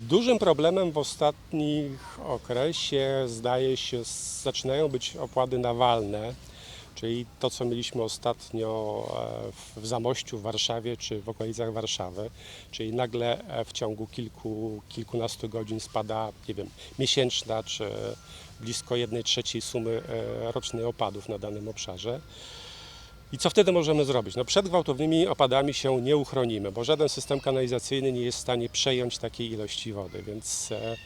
Dużym problemem w ostatnich okresie zdaje się zaczynają być opłady nawalne, czyli to co mieliśmy ostatnio e, w- w Zamościu w Warszawie czy w okolicach Warszawy, czyli nagle e, w ciągu kilku, kilkunastu godzin spada, nie wiem, miesięczna czy blisko jednej trzeciej sumy e, rocznej opadów na danym obszarze. I co wtedy możemy zrobić? No przed gwałtownymi opadami się nie uchronimy, bo żaden system kanalizacyjny nie jest w stanie przejąć takiej ilości wody, więc e,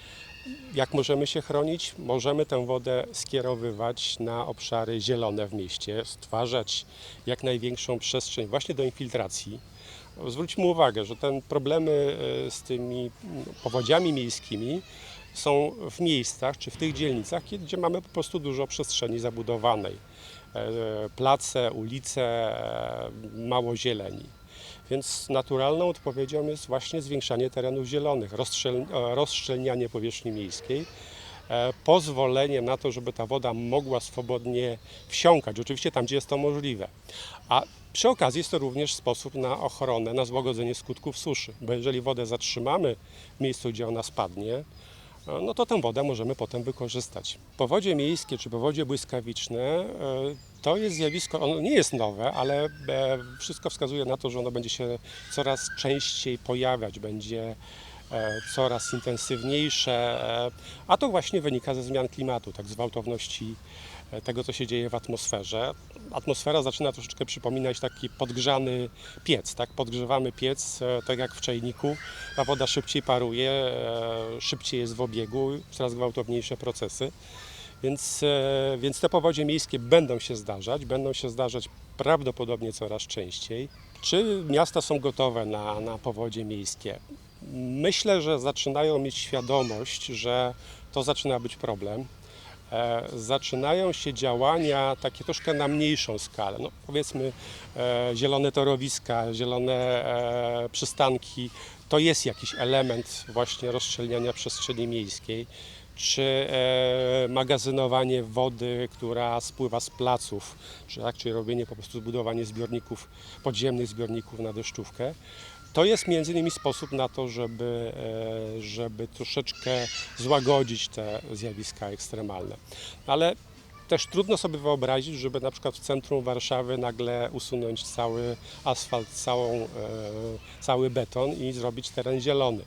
jak możemy się chronić? Możemy tę wodę skierowywać na obszary zielone w mieście, stwarzać jak największą przestrzeń właśnie do infiltracji. Zwróćmy uwagę, że ten problemy e, z tymi powodziami miejskimi są w miejscach czy w tych dzielnicach, gdzie mamy po prostu dużo przestrzeni zabudowanej. E, Place, ulice, e, mało zieleni. Więc naturalną odpowiedzią jest właśnie zwiększanie terenów zielonych, e, rozszczelnianie powierzchni miejskiej, e, pozwolenie na to, żeby ta woda mogła swobodnie wsiąkać, oczywiście tam, gdzie jest to możliwe. A przy okazji jest to również sposób na ochronę, na złagodzenie skutków suszy, bo jeżeli wodę zatrzymamy w miejscu, gdzie ona spadnie, no to tę wodę możemy potem wykorzystać. Powodzie miejskie czy powodzie błyskawiczne e, to jest zjawisko, ono nie jest nowe, ale e, wszystko wskazuje na to, że ono będzie się coraz częściej pojawiać, będzie e, coraz intensywniejsze, e, a to właśnie wynika ze zmian klimatu, tak z gwałtowności e, tego, co się dzieje w atmosferze. Atmosfera zaczyna troszeczkę przypominać taki podgrzany piec, tak? Podgrzewamy piec, e, tak jak w czajniku, ta woda szybciej paruje, e, szybciej jest w obiegu, coraz gwałtowniejsze procesy. Więc, e, więc te powodzie miejskie będą się zdarzać, będą się zdarzać prawdopodobnie coraz częściej. Czy miasta są gotowe na, na powodzie miejskie? Myślę, że zaczynają mieć świadomość, że to zaczyna być problem. E, zaczynają się działania takie troszkę na mniejszą skalę. No, powiedzmy e, zielone torowiska, zielone e, przystanki. To jest jakiś element właśnie rozszczelniania przestrzeni miejskiej czy magazynowanie wody, która spływa z placów, czy, tak, czy robienie po prostu zbudowanie zbiorników, podziemnych zbiorników na deszczówkę. To jest między innymi sposób na to, żeby, e, żeby troszeczkę złagodzić te zjawiska ekstremalne. Ale też trudno sobie wyobrazić, żeby na przykład w centrum Warszawy nagle usunąć cały asfalt, całą, e, cały beton i zrobić teren zielony.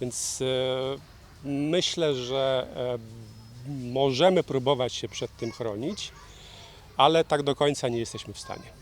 Więc e, myślę, że możemy próbować się przed tym chronić, ale tak do końca nie jesteśmy w stanie.